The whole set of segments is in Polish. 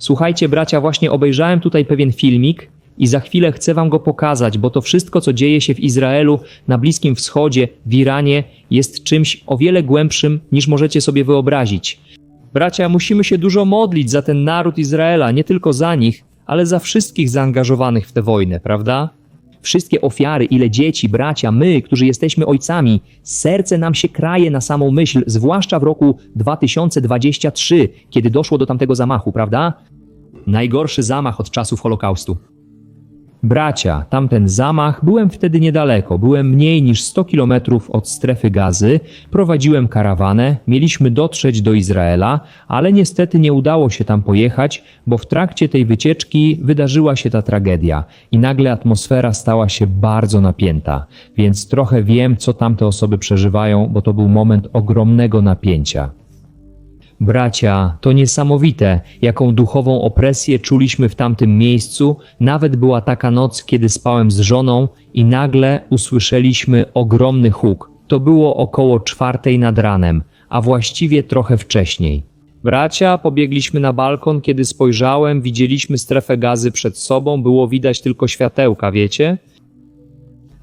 Słuchajcie, bracia, właśnie obejrzałem tutaj pewien filmik i za chwilę chcę wam go pokazać, bo to wszystko, co dzieje się w Izraelu, na Bliskim Wschodzie, w Iranie, jest czymś o wiele głębszym, niż możecie sobie wyobrazić. Bracia, musimy się dużo modlić za ten naród Izraela, nie tylko za nich, ale za wszystkich zaangażowanych w tę wojnę, prawda? Wszystkie ofiary, ile dzieci, bracia, my, którzy jesteśmy ojcami, serce nam się kraje na samą myśl, zwłaszcza w roku 2023, kiedy doszło do tamtego zamachu, prawda? Najgorszy zamach od czasów Holokaustu. Bracia, tamten zamach, byłem wtedy niedaleko, byłem mniej niż 100 kilometrów od strefy gazy, prowadziłem karawanę, mieliśmy dotrzeć do Izraela, ale niestety nie udało się tam pojechać, bo w trakcie tej wycieczki wydarzyła się ta tragedia i nagle atmosfera stała się bardzo napięta, więc trochę wiem, co tamte osoby przeżywają, bo to był moment ogromnego napięcia. Bracia, to niesamowite, jaką duchową opresję czuliśmy w tamtym miejscu. Nawet była taka noc, kiedy spałem z żoną i nagle usłyszeliśmy ogromny huk. To było około czwartej nad ranem, a właściwie trochę wcześniej. Bracia, pobiegliśmy na balkon, kiedy spojrzałem, widzieliśmy strefę gazy przed sobą, było widać tylko światełka, wiecie?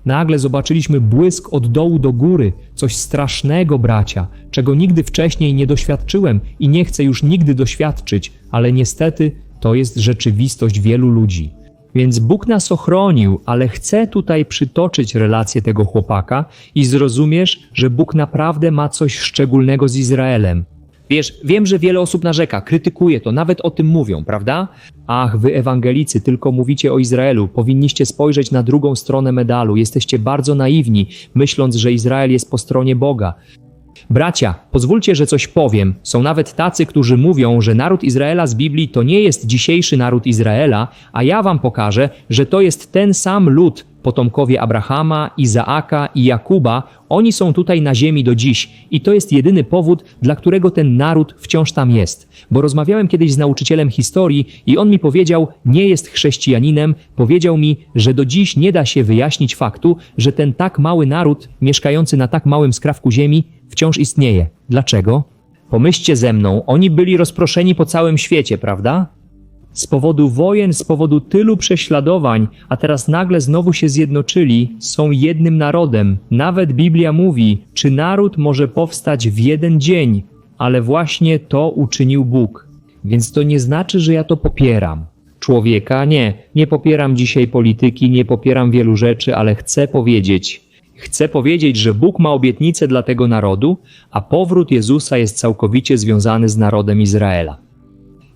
Nagle zobaczyliśmy błysk od dołu do góry, coś strasznego, bracia, czego nigdy wcześniej nie doświadczyłem i nie chcę już nigdy doświadczyć, ale niestety to jest rzeczywistość wielu ludzi. Więc Bóg nas ochronił, ale chcę tutaj przytoczyć relację tego chłopaka i zrozumiesz, że Bóg naprawdę ma coś szczególnego z Izraelem. Wiesz, wiem, że wiele osób narzeka, krytykuje to, nawet o tym mówią, prawda? Ach, wy ewangelicy tylko mówicie o Izraelu, powinniście spojrzeć na drugą stronę medalu, jesteście bardzo naiwni, myśląc, że Izrael jest po stronie Boga. Bracia, pozwólcie, że coś powiem. Są nawet tacy, którzy mówią, że naród Izraela z Biblii to nie jest dzisiejszy naród Izraela, a ja wam pokażę, że to jest ten sam lud, potomkowie Abrahama, Izaaka i Jakuba. Oni są tutaj na ziemi do dziś i to jest jedyny powód, dla którego ten naród wciąż tam jest. Bo rozmawiałem kiedyś z nauczycielem historii i on mi powiedział, nie jest chrześcijaninem, powiedział mi, że do dziś nie da się wyjaśnić faktu, że ten tak mały naród, mieszkający na tak małym skrawku ziemi, wciąż istnieje. Dlaczego? Pomyślcie ze mną, oni byli rozproszeni po całym świecie, prawda? Z powodu wojen, z powodu tylu prześladowań, a teraz nagle znowu się zjednoczyli, są jednym narodem. Nawet Biblia mówi, czy naród może powstać w jeden dzień, ale właśnie to uczynił Bóg. Więc to nie znaczy, że ja to popieram. Człowieka nie, nie popieram dzisiaj polityki, nie popieram wielu rzeczy, ale chcę powiedzieć, Chcę powiedzieć, że Bóg ma obietnicę dla tego narodu, a powrót Jezusa jest całkowicie związany z narodem Izraela.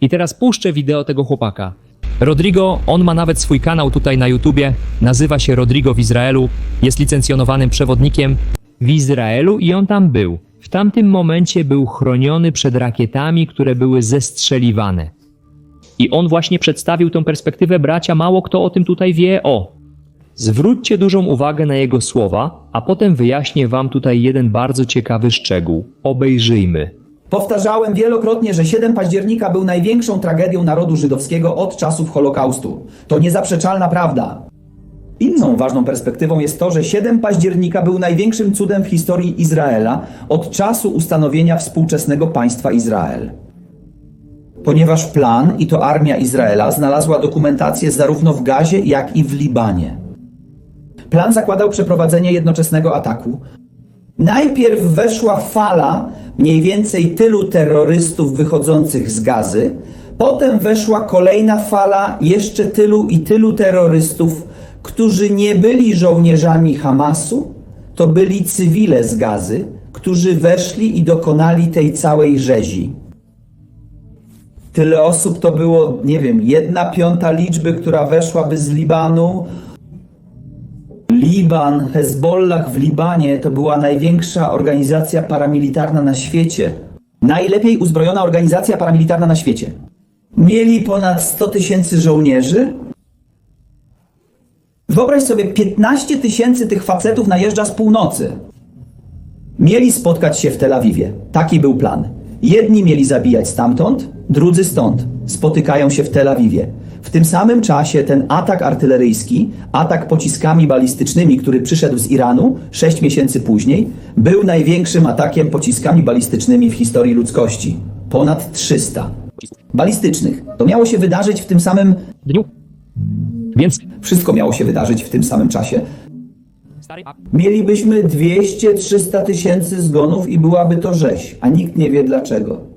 I teraz puszczę wideo tego chłopaka. Rodrigo, on ma nawet swój kanał tutaj na YouTubie, nazywa się Rodrigo w Izraelu, jest licencjonowanym przewodnikiem w Izraelu i on tam był. W tamtym momencie był chroniony przed rakietami, które były zestrzeliwane. I on właśnie przedstawił tę perspektywę bracia, mało kto o tym tutaj wie. O, Zwróćcie dużą uwagę na jego słowa, a potem wyjaśnię wam tutaj jeden bardzo ciekawy szczegół. Obejrzyjmy. Powtarzałem wielokrotnie, że 7 października był największą tragedią narodu żydowskiego od czasów Holokaustu. To niezaprzeczalna prawda. Inną ważną perspektywą jest to, że 7 października był największym cudem w historii Izraela od czasu ustanowienia współczesnego państwa Izrael. Ponieważ plan i to armia Izraela znalazła dokumentację zarówno w Gazie, jak i w Libanie. Plan zakładał przeprowadzenie jednoczesnego ataku. Najpierw weszła fala mniej więcej tylu terrorystów wychodzących z gazy, potem weszła kolejna fala jeszcze tylu i tylu terrorystów, którzy nie byli żołnierzami Hamasu, to byli cywile z gazy, którzy weszli i dokonali tej całej rzezi. Tyle osób to było, nie wiem, jedna piąta liczby, która weszłaby z Libanu, Liban, Hezbollah w Libanie to była największa organizacja paramilitarna na świecie. Najlepiej uzbrojona organizacja paramilitarna na świecie. Mieli ponad 100 tysięcy żołnierzy. Wyobraź sobie, 15 tysięcy tych facetów najeżdża z północy. Mieli spotkać się w Tel Awiwie. Taki był plan. Jedni mieli zabijać stamtąd, drudzy stąd. Spotykają się w Tel Awiwie. W tym samym czasie ten atak artyleryjski, atak pociskami balistycznymi, który przyszedł z Iranu 6 miesięcy później, był największym atakiem pociskami balistycznymi w historii ludzkości. Ponad 300. balistycznych. To miało się wydarzyć w tym samym. dniu. Więc Wszystko miało się wydarzyć w tym samym czasie. Mielibyśmy 200-300 tysięcy zgonów i byłaby to rzeź, a nikt nie wie dlaczego.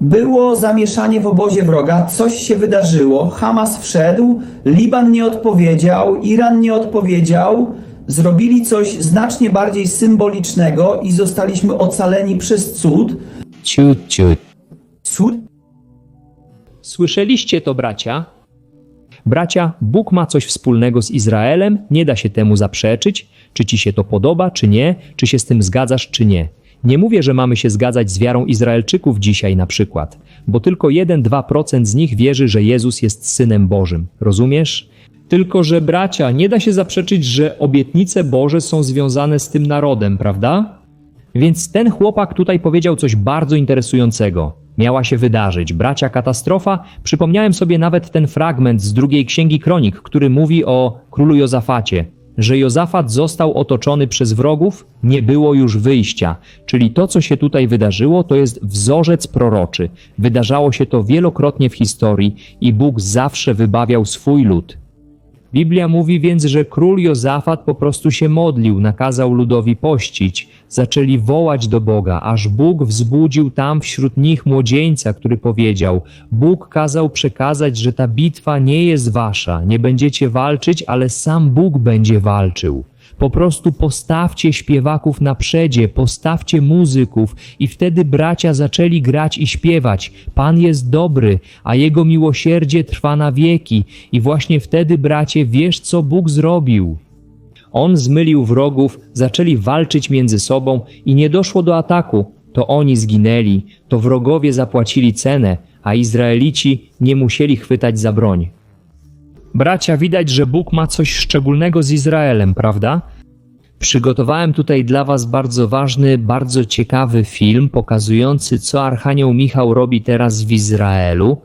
Było zamieszanie w obozie wroga, coś się wydarzyło, Hamas wszedł, Liban nie odpowiedział, Iran nie odpowiedział, zrobili coś znacznie bardziej symbolicznego i zostaliśmy ocaleni przez cud. ciut, ciut. Cud? Słyszeliście to, bracia? Bracia, Bóg ma coś wspólnego z Izraelem, nie da się temu zaprzeczyć, czy ci się to podoba, czy nie, czy się z tym zgadzasz, czy nie. Nie mówię, że mamy się zgadzać z wiarą Izraelczyków dzisiaj na przykład, bo tylko 1-2% z nich wierzy, że Jezus jest Synem Bożym. Rozumiesz? Tylko, że bracia, nie da się zaprzeczyć, że obietnice Boże są związane z tym narodem, prawda? Więc ten chłopak tutaj powiedział coś bardzo interesującego. Miała się wydarzyć. Bracia katastrofa. Przypomniałem sobie nawet ten fragment z drugiej księgi kronik, który mówi o królu Jozafacie. Że Jozafat został otoczony przez wrogów, nie było już wyjścia. Czyli to, co się tutaj wydarzyło, to jest wzorzec proroczy. Wydarzało się to wielokrotnie w historii i Bóg zawsze wybawiał swój lud. Biblia mówi więc, że król Jozafat po prostu się modlił, nakazał ludowi pościć. Zaczęli wołać do Boga, aż Bóg wzbudził tam wśród nich młodzieńca, który powiedział: Bóg kazał przekazać, że ta bitwa nie jest wasza, nie będziecie walczyć, ale sam Bóg będzie walczył. Po prostu postawcie śpiewaków na przedzie, postawcie muzyków i wtedy bracia zaczęli grać i śpiewać. Pan jest dobry, a Jego miłosierdzie trwa na wieki i właśnie wtedy, bracie, wiesz co Bóg zrobił. On zmylił wrogów, zaczęli walczyć między sobą i nie doszło do ataku. To oni zginęli, to wrogowie zapłacili cenę, a Izraelici nie musieli chwytać za broń. Bracia, widać, że Bóg ma coś szczególnego z Izraelem, prawda? Przygotowałem tutaj dla Was bardzo ważny, bardzo ciekawy film pokazujący, co Archanioł Michał robi teraz w Izraelu.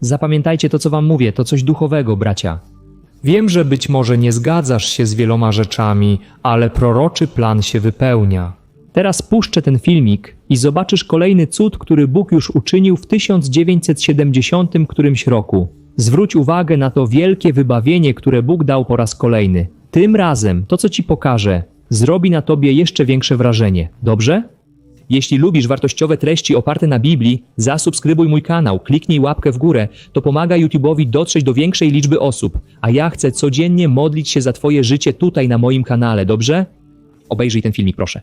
Zapamiętajcie to, co Wam mówię, to coś duchowego, bracia. Wiem, że być może nie zgadzasz się z wieloma rzeczami, ale proroczy plan się wypełnia. Teraz puszczę ten filmik i zobaczysz kolejny cud, który Bóg już uczynił w 1970 którymś roku. Zwróć uwagę na to wielkie wybawienie, które Bóg dał po raz kolejny. Tym razem to, co Ci pokażę, zrobi na Tobie jeszcze większe wrażenie. Dobrze? Jeśli lubisz wartościowe treści oparte na Biblii, zasubskrybuj mój kanał, kliknij łapkę w górę, to pomaga YouTube'owi dotrzeć do większej liczby osób, a ja chcę codziennie modlić się za Twoje życie tutaj na moim kanale, dobrze? Obejrzyj ten filmik, proszę.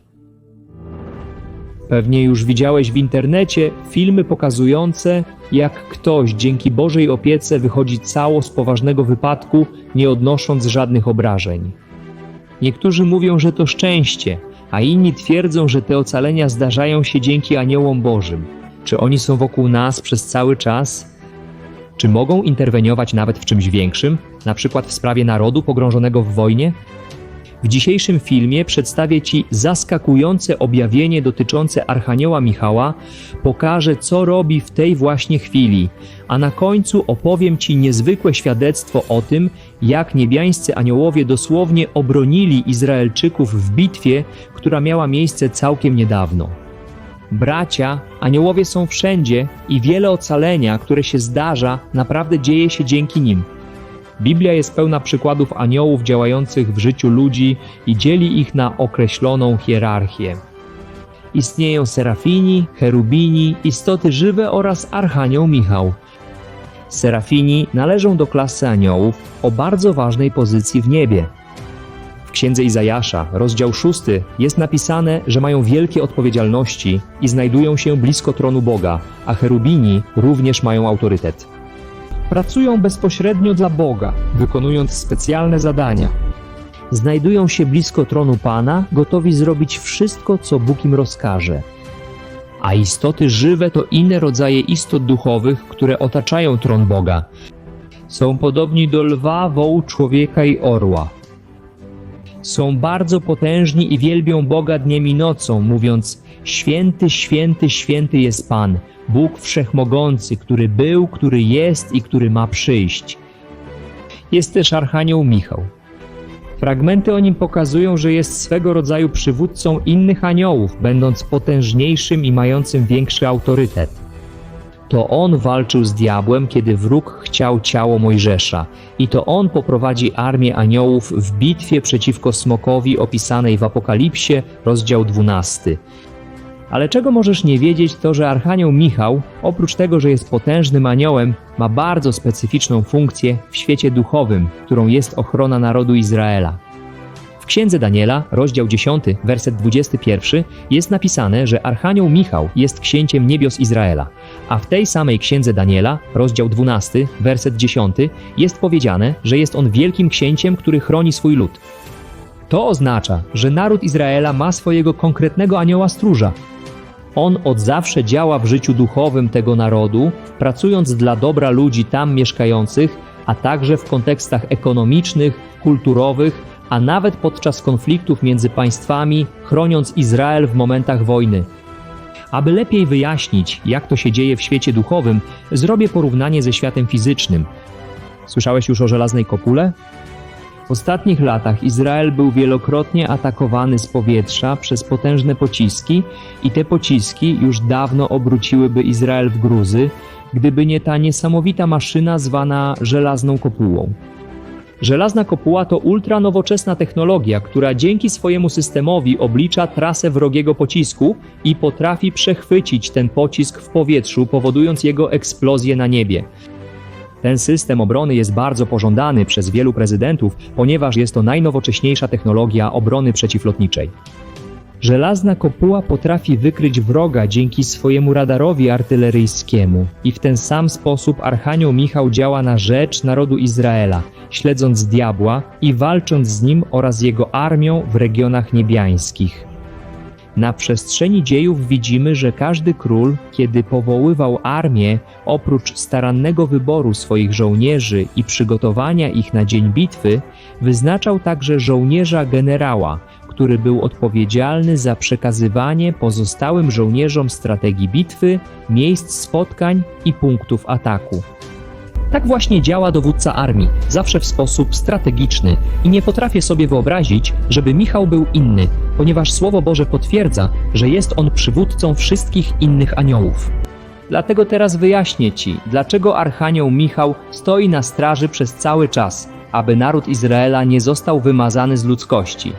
Pewnie już widziałeś w internecie filmy pokazujące, jak ktoś dzięki Bożej opiece wychodzi cało z poważnego wypadku, nie odnosząc żadnych obrażeń. Niektórzy mówią, że to szczęście, a inni twierdzą, że te ocalenia zdarzają się dzięki aniołom Bożym. Czy oni są wokół nas przez cały czas? Czy mogą interweniować nawet w czymś większym, na przykład w sprawie narodu pogrążonego w wojnie? W dzisiejszym filmie przedstawię Ci zaskakujące objawienie dotyczące Archanioła Michała, pokażę co robi w tej właśnie chwili, a na końcu opowiem Ci niezwykłe świadectwo o tym, jak niebiańscy aniołowie dosłownie obronili Izraelczyków w bitwie, która miała miejsce całkiem niedawno. Bracia, aniołowie są wszędzie i wiele ocalenia, które się zdarza, naprawdę dzieje się dzięki nim. Biblia jest pełna przykładów aniołów działających w życiu ludzi i dzieli ich na określoną hierarchię. Istnieją serafini, cherubini, istoty żywe oraz archanioł Michał. Serafini należą do klasy aniołów o bardzo ważnej pozycji w niebie. W księdze Izajasza, rozdział 6, jest napisane, że mają wielkie odpowiedzialności i znajdują się blisko tronu Boga, a cherubini również mają autorytet pracują bezpośrednio dla Boga, wykonując specjalne zadania. Znajdują się blisko tronu Pana, gotowi zrobić wszystko, co Bóg im rozkaże. A istoty żywe to inne rodzaje istot duchowych, które otaczają tron Boga. Są podobni do lwa, wołu, człowieka i orła. Są bardzo potężni i wielbią Boga dniem i nocą, mówiąc: Święty, święty, święty jest Pan, Bóg Wszechmogący, który był, który jest i który ma przyjść. Jest też Archanioł Michał. Fragmenty o nim pokazują, że jest swego rodzaju przywódcą innych aniołów, będąc potężniejszym i mającym większy autorytet. To on walczył z diabłem, kiedy wróg chciał ciało Mojżesza, i to on poprowadzi armię aniołów w bitwie przeciwko smokowi opisanej w Apokalipsie, rozdział 12. Ale czego możesz nie wiedzieć, to że Archanioł Michał, oprócz tego, że jest potężnym aniołem, ma bardzo specyficzną funkcję w świecie duchowym, którą jest ochrona narodu Izraela. W księdze Daniela, rozdział 10, werset 21, jest napisane, że Archanioł Michał jest księciem niebios Izraela, a w tej samej księdze Daniela, rozdział 12, werset 10, jest powiedziane, że jest on wielkim księciem, który chroni swój lud. To oznacza, że naród Izraela ma swojego konkretnego anioła stróża. On od zawsze działa w życiu duchowym tego narodu, pracując dla dobra ludzi tam mieszkających, a także w kontekstach ekonomicznych, kulturowych, a nawet podczas konfliktów między państwami, chroniąc Izrael w momentach wojny. Aby lepiej wyjaśnić, jak to się dzieje w świecie duchowym, zrobię porównanie ze światem fizycznym. Słyszałeś już o żelaznej kopule? W ostatnich latach Izrael był wielokrotnie atakowany z powietrza przez potężne pociski i te pociski już dawno obróciłyby Izrael w gruzy, gdyby nie ta niesamowita maszyna zwana żelazną kopułą. Żelazna kopuła to ultranowoczesna technologia, która dzięki swojemu systemowi oblicza trasę wrogiego pocisku i potrafi przechwycić ten pocisk w powietrzu, powodując jego eksplozję na niebie. Ten system obrony jest bardzo pożądany przez wielu prezydentów, ponieważ jest to najnowocześniejsza technologia obrony przeciwlotniczej. Żelazna kopuła potrafi wykryć wroga dzięki swojemu radarowi artyleryjskiemu i w ten sam sposób Archanioł Michał działa na rzecz narodu Izraela, śledząc diabła i walcząc z nim oraz jego armią w regionach niebiańskich. Na przestrzeni dziejów widzimy, że każdy król, kiedy powoływał armię, oprócz starannego wyboru swoich żołnierzy i przygotowania ich na dzień bitwy, wyznaczał także żołnierza generała, który był odpowiedzialny za przekazywanie pozostałym żołnierzom strategii bitwy, miejsc spotkań i punktów ataku. Tak właśnie działa dowódca armii, zawsze w sposób strategiczny i nie potrafię sobie wyobrazić, żeby Michał był inny, ponieważ Słowo Boże potwierdza, że jest on przywódcą wszystkich innych aniołów. Dlatego teraz wyjaśnię Ci, dlaczego Archanioł Michał stoi na straży przez cały czas, aby naród Izraela nie został wymazany z ludzkości.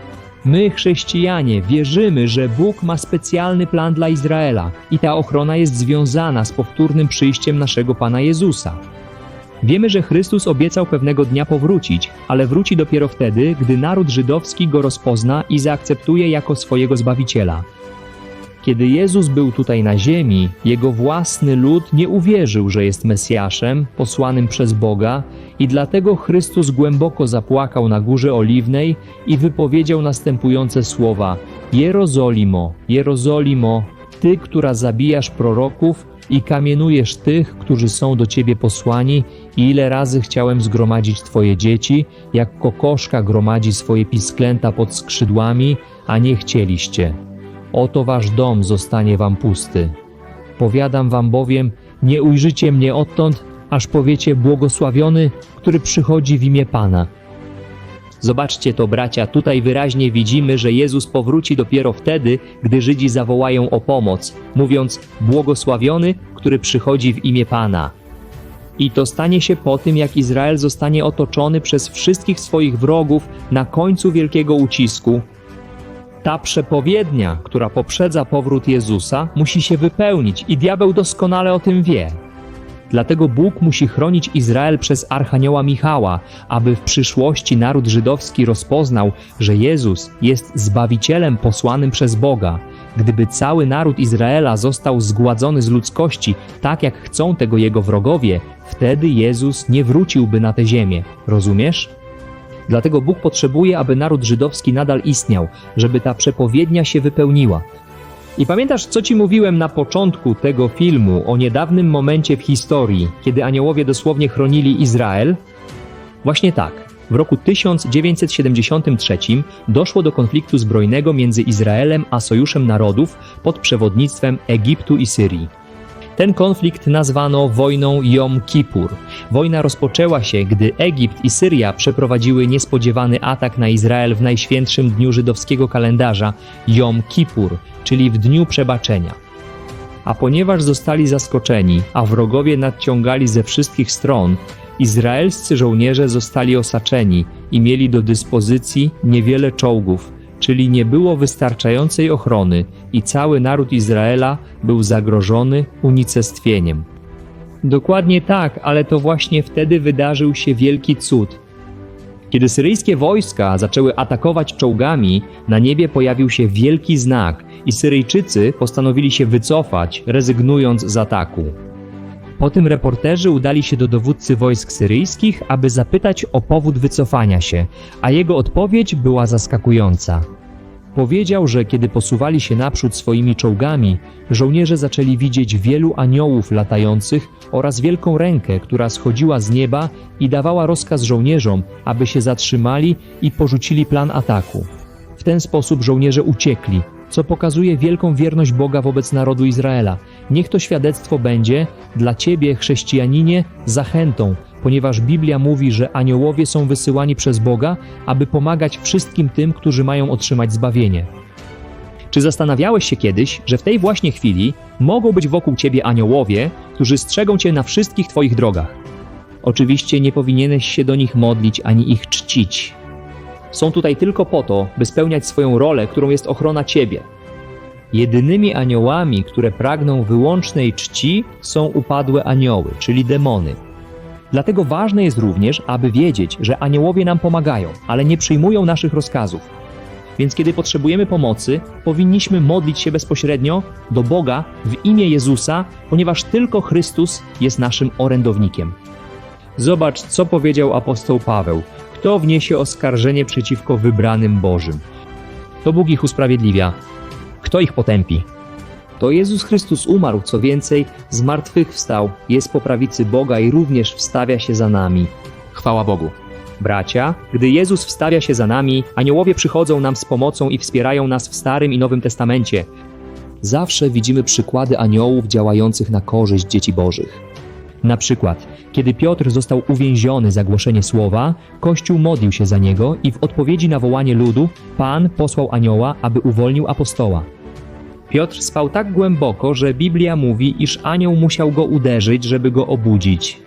My, chrześcijanie, wierzymy, że Bóg ma specjalny plan dla Izraela i ta ochrona jest związana z powtórnym przyjściem naszego Pana Jezusa. Wiemy, że Chrystus obiecał pewnego dnia powrócić, ale wróci dopiero wtedy, gdy naród żydowski go rozpozna i zaakceptuje jako swojego zbawiciela. Kiedy Jezus był tutaj na ziemi, jego własny lud nie uwierzył, że jest Mesjaszem, posłanym przez Boga, i dlatego Chrystus głęboko zapłakał na Górze Oliwnej i wypowiedział następujące słowa: Jerozolimo, Jerozolimo, ty, która zabijasz proroków i kamienujesz tych, którzy są do ciebie posłani, i ile razy chciałem zgromadzić twoje dzieci, jak kokoszka gromadzi swoje pisklęta pod skrzydłami, a nie chcieliście. Oto wasz dom zostanie wam pusty. Powiadam wam bowiem, nie ujrzycie mnie odtąd, aż powiecie błogosławiony, który przychodzi w imię Pana. Zobaczcie to, bracia, tutaj wyraźnie widzimy, że Jezus powróci dopiero wtedy, gdy Żydzi zawołają o pomoc, mówiąc błogosławiony, który przychodzi w imię Pana. I to stanie się po tym, jak Izrael zostanie otoczony przez wszystkich swoich wrogów na końcu wielkiego ucisku. Ta przepowiednia, która poprzedza powrót Jezusa, musi się wypełnić i diabeł doskonale o tym wie. Dlatego Bóg musi chronić Izrael przez Archanioła Michała, aby w przyszłości naród żydowski rozpoznał, że Jezus jest Zbawicielem posłanym przez Boga. Gdyby cały naród Izraela został zgładzony z ludzkości, tak jak chcą tego jego wrogowie, wtedy Jezus nie wróciłby na tę ziemię. Rozumiesz? Dlatego Bóg potrzebuje, aby naród żydowski nadal istniał, żeby ta przepowiednia się wypełniła. I pamiętasz, co ci mówiłem na początku tego filmu o niedawnym momencie w historii, kiedy aniołowie dosłownie chronili Izrael? Właśnie tak. W roku 1973 doszło do konfliktu zbrojnego między Izraelem a Sojuszem Narodów pod przewodnictwem Egiptu i Syrii. Ten konflikt nazwano wojną Jom Kippur. Wojna rozpoczęła się, gdy Egipt i Syria przeprowadziły niespodziewany atak na Izrael w najświętszym dniu żydowskiego kalendarza Jom Kippur, czyli w Dniu Przebaczenia. A ponieważ zostali zaskoczeni, a wrogowie nadciągali ze wszystkich stron, izraelscy żołnierze zostali osaczeni i mieli do dyspozycji niewiele czołgów, czyli nie było wystarczającej ochrony i cały naród Izraela był zagrożony unicestwieniem. Dokładnie tak, ale to właśnie wtedy wydarzył się wielki cud. Kiedy syryjskie wojska zaczęły atakować czołgami, na niebie pojawił się wielki znak i Syryjczycy postanowili się wycofać, rezygnując z ataku. Potem reporterzy udali się do dowódcy wojsk syryjskich, aby zapytać o powód wycofania się, a jego odpowiedź była zaskakująca. Powiedział, że kiedy posuwali się naprzód swoimi czołgami, żołnierze zaczęli widzieć wielu aniołów latających oraz wielką rękę, która schodziła z nieba i dawała rozkaz żołnierzom, aby się zatrzymali i porzucili plan ataku. W ten sposób żołnierze uciekli, co pokazuje wielką wierność Boga wobec narodu Izraela. Niech to świadectwo będzie dla ciebie, chrześcijaninie, zachętą, ponieważ Biblia mówi, że aniołowie są wysyłani przez Boga, aby pomagać wszystkim tym, którzy mają otrzymać zbawienie. Czy zastanawiałeś się kiedyś, że w tej właśnie chwili mogą być wokół ciebie aniołowie, którzy strzegą cię na wszystkich twoich drogach? Oczywiście nie powinieneś się do nich modlić ani ich czcić. Są tutaj tylko po to, by spełniać swoją rolę, którą jest ochrona ciebie. Jedynymi aniołami, które pragną wyłącznej czci, są upadłe anioły, czyli demony. Dlatego ważne jest również, aby wiedzieć, że aniołowie nam pomagają, ale nie przyjmują naszych rozkazów. Więc kiedy potrzebujemy pomocy, powinniśmy modlić się bezpośrednio do Boga w imię Jezusa, ponieważ tylko Chrystus jest naszym orędownikiem. Zobacz, co powiedział apostoł Paweł. Kto wniesie oskarżenie przeciwko wybranym Bożym? To Bóg ich usprawiedliwia. Kto ich potępi? To Jezus Chrystus umarł, co więcej, zmartwychwstał, jest po prawicy Boga i również wstawia się za nami. Chwała Bogu. Bracia, gdy Jezus wstawia się za nami, aniołowie przychodzą nam z pomocą i wspierają nas w Starym i Nowym Testamencie. Zawsze widzimy przykłady aniołów działających na korzyść dzieci Bożych. Na przykład, kiedy Piotr został uwięziony za głoszenie słowa, Kościół modlił się za niego i w odpowiedzi na wołanie ludu Pan posłał anioła, aby uwolnił apostoła. Piotr spał tak głęboko, że Biblia mówi, iż anioł musiał go uderzyć, żeby go obudzić.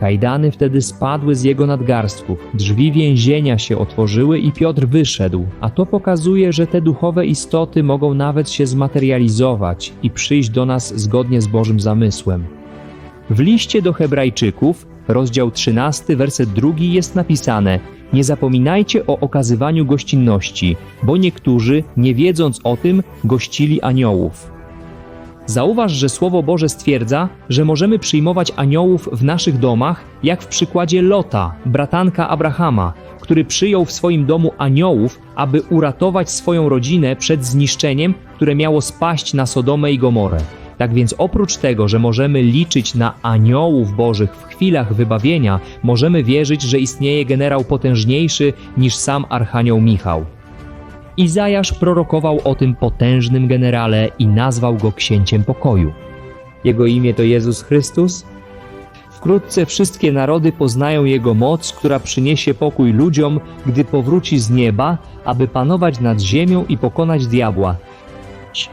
Kajdany wtedy spadły z jego nadgarstków, drzwi więzienia się otworzyły i Piotr wyszedł, a to pokazuje, że te duchowe istoty mogą nawet się zmaterializować i przyjść do nas zgodnie z Bożym zamysłem. W liście do Hebrajczyków, rozdział 13, werset 2 jest napisane: Nie zapominajcie o okazywaniu gościnności, bo niektórzy, nie wiedząc o tym, gościli aniołów. Zauważ, że Słowo Boże stwierdza, że możemy przyjmować aniołów w naszych domach, jak w przykładzie Lota, bratanka Abrahama, który przyjął w swoim domu aniołów, aby uratować swoją rodzinę przed zniszczeniem, które miało spaść na Sodomę i Gomorę. Tak więc oprócz tego, że możemy liczyć na aniołów bożych w chwilach wybawienia, możemy wierzyć, że istnieje generał potężniejszy niż sam Archanioł Michał. Izajasz prorokował o tym potężnym generale i nazwał go księciem pokoju. Jego imię to Jezus Chrystus? Wkrótce wszystkie narody poznają Jego moc, która przyniesie pokój ludziom, gdy powróci z nieba, aby panować nad ziemią i pokonać diabła.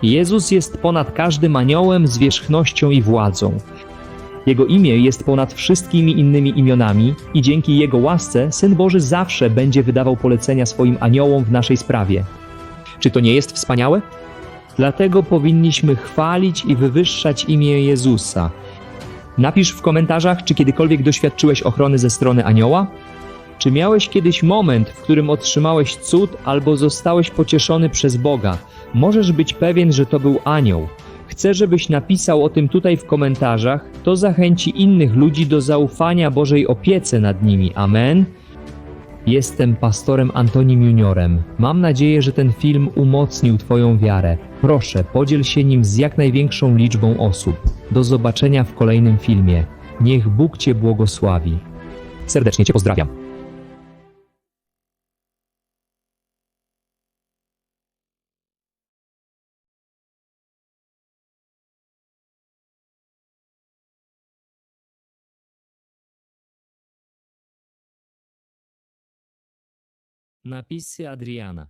Jezus jest ponad każdym aniołem, zwierzchnością i władzą. Jego imię jest ponad wszystkimi innymi imionami i dzięki Jego łasce Syn Boży zawsze będzie wydawał polecenia swoim aniołom w naszej sprawie. Czy to nie jest wspaniałe? Dlatego powinniśmy chwalić i wywyższać imię Jezusa. Napisz w komentarzach, czy kiedykolwiek doświadczyłeś ochrony ze strony anioła? Czy miałeś kiedyś moment, w którym otrzymałeś cud albo zostałeś pocieszony przez Boga? Możesz być pewien, że to był anioł. Chcę, żebyś napisał o tym tutaj w komentarzach. To zachęci innych ludzi do zaufania Bożej opiece nad nimi. Amen. Jestem pastorem Antonim Juniorem. Mam nadzieję, że ten film umocnił Twoją wiarę. Proszę, podziel się nim z jak największą liczbą osób. Do zobaczenia w kolejnym filmie. Niech Bóg Cię błogosławi. Serdecznie Cię pozdrawiam. на Адриана.